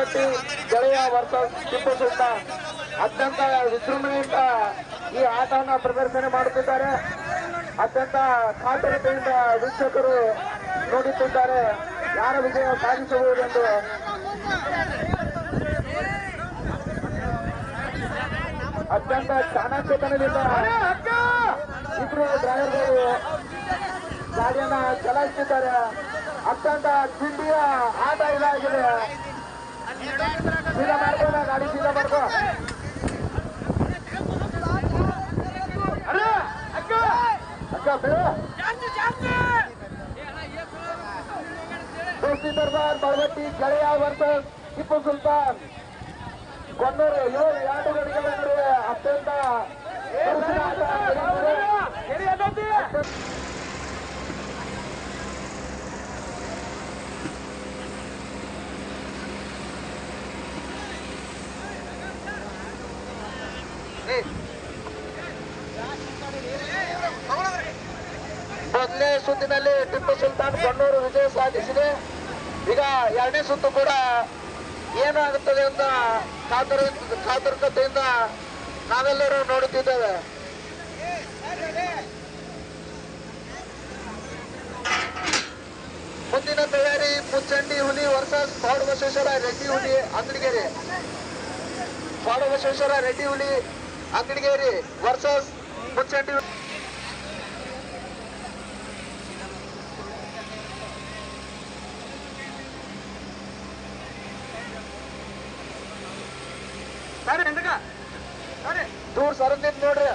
ದರ್ಬಾರ್ ಗೆಳೆಯ ವರ್ಸಸ್ ಟಿಪ್ಪು ಸುಲ್ತಾನ್ ಅತ್ಯಂತ ವಿಜೃಂಭಣೆಯಿಂದ ಈ ಆಟವನ್ನು ಪ್ರದರ್ಶನ ಮಾಡುತ್ತಿದ್ದಾರೆ. ಅತ್ಯಂತ ಕಾತರತೆಯಿಂದ ವೀಕ್ಷಕರು ನೋಡುತ್ತಿದ್ದಾರೆ. ಯಾರ ವಿಜಯ ಸಾಧಿಸಬಹುದೆಂದು? ಅತ್ಯಂತ ಚಾಣಾಕ್ಷತನದಿಂದ ಇಬ್ಬರು ಡ್ರೈವರ್ಗಳು ಗಾಡಿಯನ್ನ ಚಲಾಯಿಸುತ್ತಿದ್ದಾರೆ ಅತ್ಯಂತ ತಿಂಡಿಯ ಆಟ ಇದಾಗಿದೆ. ಗಾಡಿ ಸೀದಾ ಮಾಡ್ಕೋ ಅಕ್ಕ ದೋಸ್ತಿ ದರ್ಬಾರ್ ವರ್ಸಸ್ ಸುಲ್ತಾನ್. ಕೊನ್ನೂರು ಗಡಿಗಳ ನಡುವೆ ಅತ್ಯಂತ ಸುತ್ತಿನಲ್ಲಿ ಟಿಪ್ಪು ಸುಲ್ತಾನ್ ಕಣ್ಣೂರು ವಿಜಯ ಸಾಧಿಸಿದೆ. ಈಗ ಎರಡನೇ ಸುತ್ತು ಕೂಡ ಏನಾಗುತ್ತದೆ ಅಂತ ಕಾತುರ ಕಾತುರ್ಕತೆಯಿಂದ ನಾವೆಲ್ಲರೂ ನೋಡುತ್ತಿದ್ದೇವೆ. ಮುಂದಿನ ತಯಾರಿ ಮುಚ್ಚಂಡಿ ಹುಲಿ ವರ್ಸಸ್ ಪಾಡುಬಸವೇಶ್ವರ ರೆಡ್ಡಿ ಹುಲಿ ಅಂಗಡಿಗೇರಿ. ಪಾಡುಬಸವೇಶ್ವರ ರೆಡ್ಡಿ ಹುಲಿ ಅಂಗಡಿಗೇರಿ ವರ್ಸಸ್ ಮುಚ್ಚಂಡಿ ಹುಲಿ ದೂರ ಸರಂದಿದ್ ನೋಡ್ರಿ.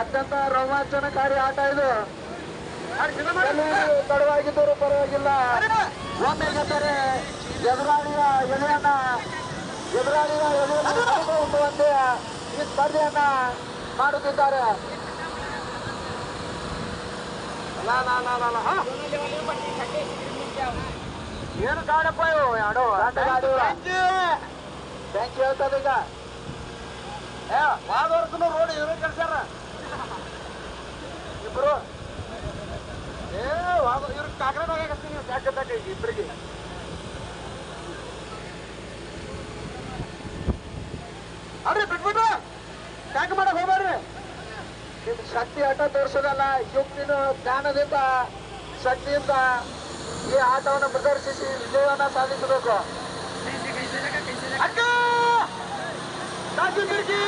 ಅತ್ಯಂತ ರೋಮಾಂಚನಕಾರಿ ಆಟ ಇದು. ತಡವಾಗಿದ್ದರೂ ಪರವಾಗಿಲ್ಲ. ಒಮ್ಮೆ ಗೆದ್ದರೆ ಎದುರಾಳಿಯ ಎಲೆಯನ್ನ ಎದುರಾಳಿಯ ಎಲೆಯನ್ನು ಹೊಂದುವಂತೆ ಈ ಸ್ಪರ್ಧೆಯನ್ನ ಮಾಡುತ್ತಿದ್ದಾರೆ. ಲಾ, ಲಾ, ಲಾ, ಲಾ. ಹಾ? ಏನು ಕಾಣಪ್ಪ ಇವು? ಆಡೋ ಗಾಡಿ ಬ್ಯಾಂಕ್ ಹೇಳ್ತದ ಈಗ ಏ ವಾದ ವರ್ಷನು ರೋಡ್ ಇವ್ರು ಕಳ್ಸ್ಯಾರ ಇಬ್ರು. ಏ ವಾದ ಇವ್ರ ಕಾಕ್ರದಾಗ ಈಗ ಇಬ್ರಿಗೆ? ಅಡ್ರಿ ಬಿಟ್ಬಿಟ್ಟು. ಟ್ಯಾಕ್ ಮಾಡಕ್ ಹೋಗ್ಬಾರ್ರಿ ನಿಮ್ ಶಕ್ತಿ ಆಟ ತೋರಿಸೋದಲ್ಲ ಯುಕ್ತಿನ ಜ್ಞಾನದಿಂದ ಶಕ್ತಿಯಿಂದ. ಈ ಆಟವನ್ನು ಪ್ರದರ್ಶಿಸಿ ವಿಜಯವನ್ನ ಸಾಧಿಸಬೇಕು ಅಕ್ಕ ದಾಸು ಕಿಟಕಿ